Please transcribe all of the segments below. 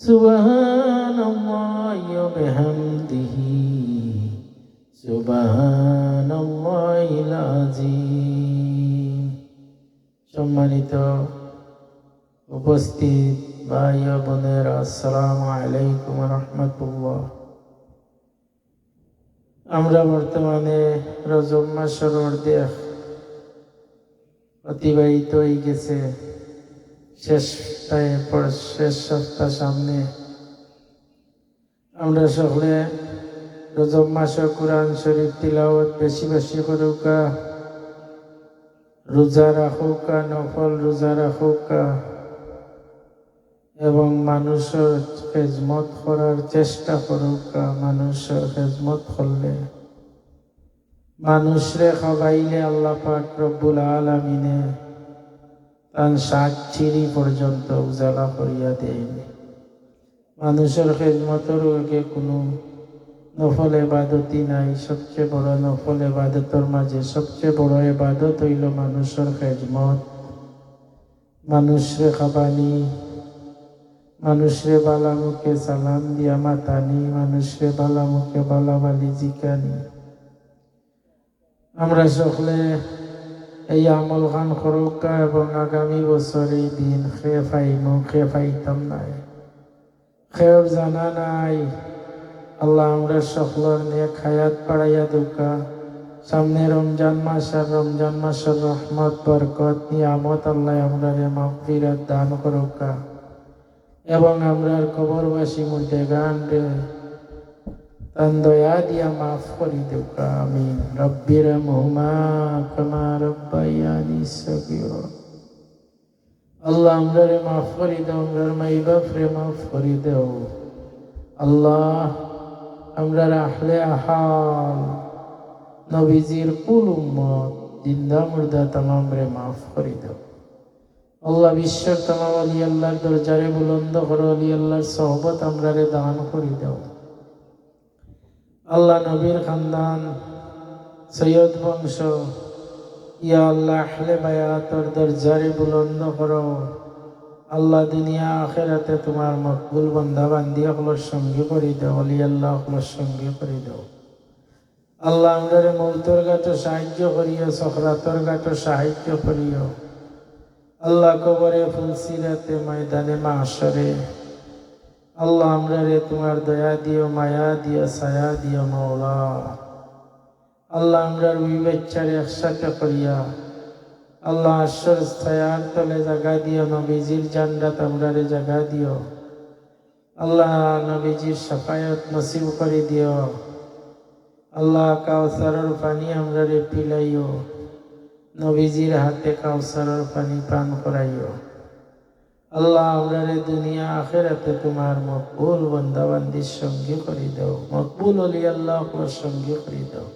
سبحان الله وبحمده سبحان الله العظيم সম্মানিত উপস্থিত ভাই ও বোনের আসসালামু আলাইকুম রহমতুল্লাহ আমরা বর্তমানে রজব মাসের অর্ধেক অতিবাহিত হয়ে গেছে শেষ টাইম পর শেষ সপ্তাহ সামনে। আমরা সকলে রজব মাসে কোরআন শরীফ তিলাওয়াত বেশি বেশি করুকা, রোজা রাখুকা, নফল রোজা রাখুকা, এবং মানুষের খেজমত করার চেষ্টা করুকা, মানুষের খেজমত করলে। মানুষরে খাবাইলে আল্লাহ পাক রব্বুল আলমিনে সাত চিরি পর্যন্ত উজালা করিয়া দেয়নি মানুষের খেজমতের আগে কোনো নফল এবাদতি নাই। সবচেয়ে বড় নফল এবাদতর মাঝে সবচেয়ে বড় এবাদত হইল মানুষের খেজমত মানুষরে খাবানি, মানুষরে বালা মুখে সালাম দিয়া মাতানি, মানুষরে বালা মুখে বালা বালি জিকানি আমরা সকলে এই আমল খান খরকা এবং আগামী বছর এই দিন খে ফাইম খে ফাইতাম নাই। খের জানা নাই। আল্লাহ আমরা সকলের নিয়ে খায়াত পাড়াইয়া দুকা সামনে রমজান মাস আর রমজান মাসের রহমত, বরকত, নিয়ামত আল্লাহ আমরা রে মাফিরাত দান করুকা। এবং আমরার কবরবাসী মধ্যে গান রে দয়া মাফ করি দেউকা আমি রব্বির মহুমা কমা রব্বাইয়ানি সগির আল্লাহ, আমরা মাফ করি দাও আমরার মাই বাপরে মাফ করি দেও। আল্লাহ, আমরা আহলে আহাল, নবীজির কুল উম্মত জিন্দা মুর্দা তামাম রে মাফ করি দাও। আল্লাহ, বিশ্বের তামাম আলী আল্লাহর দরজারে বুলন্দ করো আলী আল্লাহর সহবত আমরা দান করি দাও। আল্লাহ নবীর খানদান, সৈয়দ বংশ, ইয়া আল্লাহ আহলে বায়াতর দরজারে বুলন্দ করো। আল্লাহ দুনিয়া আখেরাতে তোমার মকবুল বন্ধা বান্দি হলোর সঙ্গে করে দাও আলী আল্লাহ হলোর সঙ্গে করে দাও। আল্লাহ আমাদের মৌতর গাটো সাহায্য করিও, সখরাতর গাটো সাহায্য করিও। আল্লাহ কবরে ফুলসিরাতে ময়দানে মাসরে আল্লাহ আমরা রে তোমার দয়া দিও, মায়া দিও, ছায়া দিও মৌলা আল্লাহ আমরার ওই বাচ্চারে একসাথে করিয়া আল্লাহ আশ্বর ছায়ার তলে জাগা দিও, নবীজির জান্ডাত আমরারে জাগা দিও। আল্লাহ নবীজির সাফায়ত নসিব করে দিও। আল্লাহ কাউসারের পানি আমরারে পিলাইও। নবীজির হাতে কাউসারের পানি পান করাইও। আল্লাহ আমরারে দুনিয়া আখেরাতে তোমার মকবুল বন্দাবান্দির সঙ্গে করে দাও মকবুল অলি আল্লাহ সঙ্গে করে দাও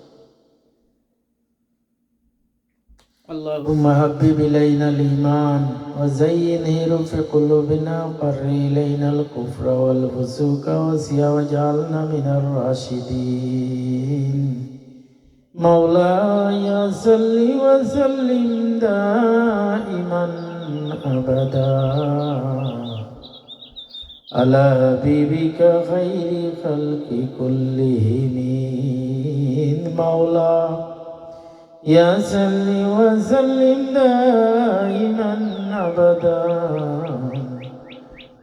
اللهم حبب إلينا الإيمان وزينه في قلوبنا وقر إلينا الكفر والفسوق والعصيان واجعلنا من الراشدين مولاي صل وسلم دائما أبدا. على حبيبك خير خلق كلهم مولاي يا سل وسلم دائما أبدا.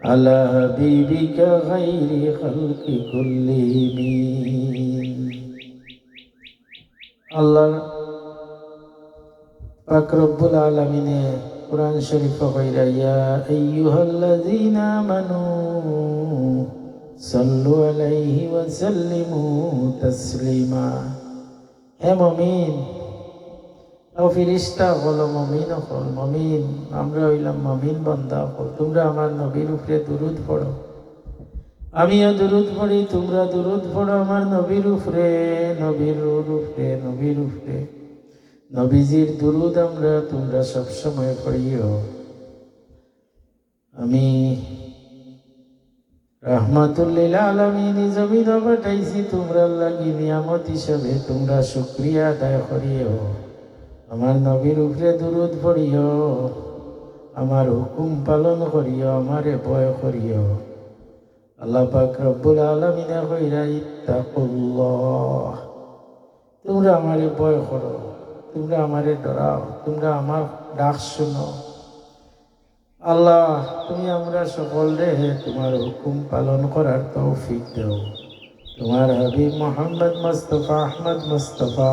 على حبيبك خير خلق كلهم আল্লাহ পাক রব্বুল আলমিনে কোরআন শরীফ কইরা, ইয়া আইয়ুহাল্লাযীনা আমানু সাল্লু আলাইহি ওয়া সাল্লিমু তাসলিমা। হে মুমিন, ও ফিরিস্তা হলো মমিন হল মমিন, আমরা হইলাম মমিন বন্দা হল তোমরা আমার নবীর উপরে দুরুদ পড়ো। আমিও দুরুদ পড়ি, তোমরা দুরুদ পড়ো আমার নবীর উফরে নবীর উপরে নবীর উপরে নবীজির দুরুদ আমরা, তোমরা সবসময় পড়িও। আমি রহমাতুল্লিল আলমিন জমিন পাঠাইছি তোমরা লাগি নিয়ামত হিসাবে তোমরা শুক্রিয়া আদায় করিও। আমার নবীর উপরে দুরুদ পড়িও, আমার হুকুম পালন করিও, আমারে ভয় করিও। আল্লাহ পাক রব্বুল আলমিনে কইরা ইত্তাকুল্লাহ। তোমরা আমারে ভয় করো, তোমরা আমারে ডরাও, তোমরা আমার ডাক শুনো। আল্লাহ, তুমি আমরা সকল তোমার হুকুম পালন করার তৌফিক দেও। তোমার হাবিব মোহাম্মদ মুস্তফা আহমদ মুস্তফা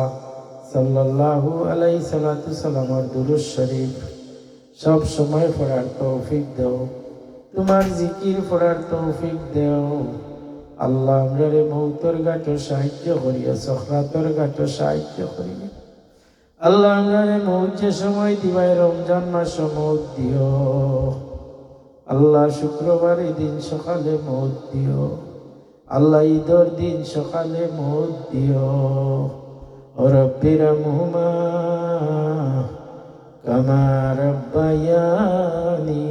সাল্লাল্লাহু আলাই সালাতু সালামর দুরুজ শরীফ সব সময় পড়ার তৌফিক দেও। তোমার জিকির পড়ার তৌফিক দেও। আল্লাহ আমরা রে মৌতর গাটো সাহায্য করিয়া, সখরাতর গাটো সাহায্য করিয়া। আল্লাহ আমরা রে যে সময় দিবাই, রমজান মাস মৌত দিও। আল্লাহ শুক্রবার দিন সকালে মৌত দিও। আল্লাহ ঈদর দিন সকালে মৌত দিও। রব্বির মুহমা কামা রব্বায়ানি